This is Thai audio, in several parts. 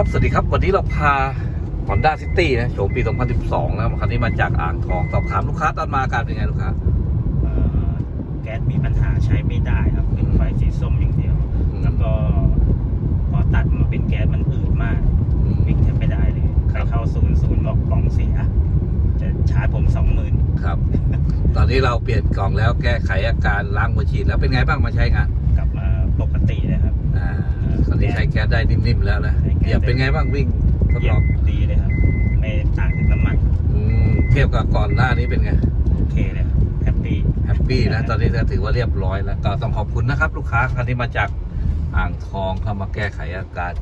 ครับ สวัสดีครับ วันนี้เราพา Honda City นะโฉมปี 2012 นะครับคันนี้มาจากอ่างทองสอบถามลูกค้าตอนมาอาการเป็นไงลูกค้าเอ่อแก๊สมีปัญหาใช้ไม่ได้ครับเป็นไฟสีส้มอย่างเดียวอืมแล้วก็พอตัดมาเป็นแก๊สมันอืดมากวิ่งแทบไม่ได้เลยใครเข้าศูนย์ศูนย์บอกกล่องเสียจะชาร์จผมสองหมื่นครับ ตอนนี้เราเปลี่ยนกล่องแล้วแก้ไขอาการล้างหัวฉีดแล้วเป็นไงบ้างมาใช้งานกลับมาปก ติเลยครับ อ่าตอนนี้ใช้แก๊สได้นิ่มๆแล้วนะใช้แก๊ส เหยียบเป็นไงบ้างวิ่งทดเยี่ลยองมดีเลยครับ ไม่ต่างจากน้ำมันอืมเทียบกับก่อนหน้านี้เป็นไง โอเคเลยครับแฮปปี้ แฮปปี้นะ ตอนนี้ก็ถือว่าเรียบร้อยแล้ว ก็ต้องขอบคุณนะครับ ลูกค้าคันที่มาจากอ่างทองเข้ามาแก้ไขอาการ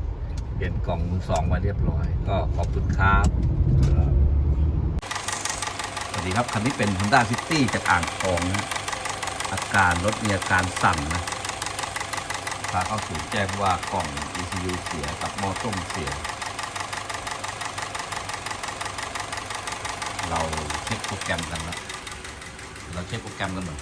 เปลี่ยนกล่องมือสองมาเรียบร้อย ก็ขอบคุณครับ สวัสดีครับ คันนี้เป็น Honda City จากอ่างทองนะอาการรถมีอาการสั่นนะลูก ค้าเข้าสู่แจ้งว่ากล่อง ECU เสียกับหม้อต้มเสีย เราเช็คโปรแกรมกันนะเราเช็คโปรแกรมกันหน่อย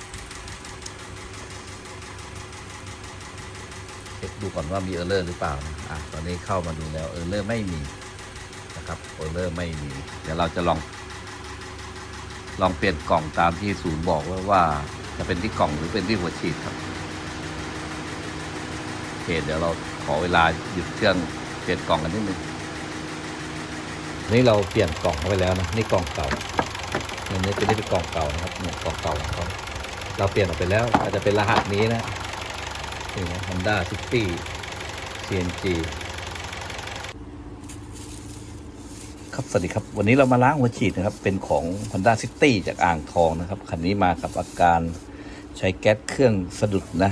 เช็คดูก่อนว่ามีเออร์เลอร์หรือเปล่านะอะตอนนี้เข้ามาดูแล้วเออร์เลอร์ไม่มีนะครับเออร์เลอร์ไม่มี เดี๋ยวเราจะลอง ลองเปลี่ยนกล่องตามที่ศูนย์บอกว่าว่าจะเป็นที่กล่องหรือเป็นที่หัวฉีดครับ เคเดี๋ยวเราขอเวลาหยุดเครื่องเปลี่ยนกล่องกันนิดนึงนี่เราเปลี่ยนกล่องเข้าไปแล้วนะนี่กล่องเก่าอันนี้จะได้เป็นกล่องเก่านะครับเนี่ยกล่องเก่าของเขาเราเปลี่ยนออกไปแล้วอาจจะเป็นรหัสนี้นะนี่นะ Honda City CNG ครับสวัสดีครับ วันนี้เรามาล้างหัวฉีดนะครับ เป็นของ Honda City จากอ่างทองนะครับ คันนี้มากับอาการใช้แก๊สเครื่องสะดุดนะ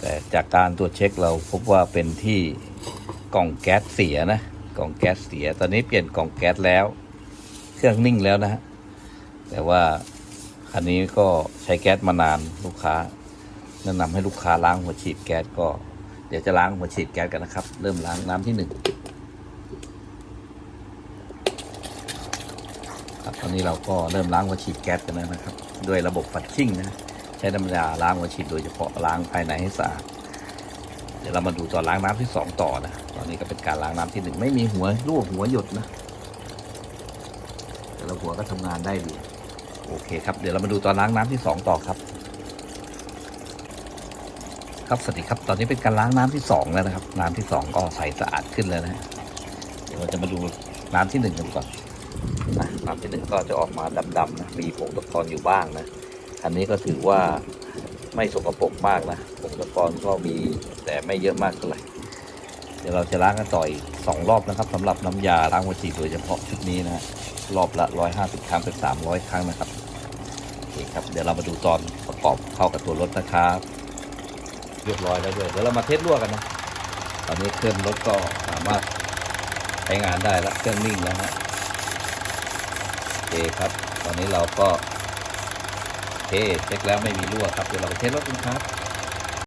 แต่จากการตรวจเช็คเราพบว่าเป็นที่กล่องแก๊สเสียนะกล่องแก๊สเสีย ตอนนี้เปลี่ยนกล่องแก๊สแล้ว เครื่องนิ่งแล้วนะฮะแต่ว่าคันนี้ก็ใช้แก๊สมานานลูกค้าแนะนำให้ลูกค้าล้างหัวฉีดแก๊สก็ เดี๋ยวจะล้างหัวฉีดแก๊สกันนะครับ เริ่มล้างน้ำที่หนึ่งครับตอนนี้เราก็เริ่มล้างหัวฉีดแก๊สกันแล้วนะครับ ด้วยระบบฟัดชิ่งนะ ใช้น้ำยาล้างหัวฉีดโดยเฉพาะล้างภายในให้สะอาดเดี๋ยวเรามาดูตอนล้างน้ำที่สองต่อนะตอนนี้ก็เป็นการล้างน้ำที่หนึ่งไม่มีหัวรั่วหัวหยดนะแต่ละหัวก็ทำงานได้ดี โอเคครับ เดี๋ยวเรามาดูตอนล้างน้ำที่สองต่อครับ ครับสวัสดีครับ ตอนนี้เป็นการล้างน้ำที่สองแล้วนะครับ น้ำที่สองก็ใสสะอาดขึ้นแล้วนะ เดี๋ยวเราจะมาดูน้ำที่หนึ่งกันก่อนน้ำที่หนึ่งก็จะออกมาดำๆนะมีผงตะกอนอยู่บ้างนะ อันนี้ก็ถือว่าไม่สกปรกมากนะผงตะกอนก็มีแต่ไม่เยอะมากเท่าไหร่เดี๋ยวเราจะล้างกันต่ออีกสองรอบนะครับสำหรับน้ำยาล้างหัวฉีดโดยเฉพาะชุดนี้นะฮะรอบละร้อยห้าสิบครั้งเป็นสามร้อยครั้งนะครับโอเคครับเดี๋ยวเรามาดูตอนประกอบเข้ากับตัวรถนะครับเรียบร้อยแล้วด้วยเดี๋ยวเรามาเทสรั่วกันนะตอนนี้เครื่องรถก็สามารถใช้งานได้แล้วเครื่องนิ่งแล้วนะโอเคครับ ตอนนี้เราก็ เค เช็คแล้วไม่มีรั่วครับ เดี๋ยวเราไปเทสรถกันครับ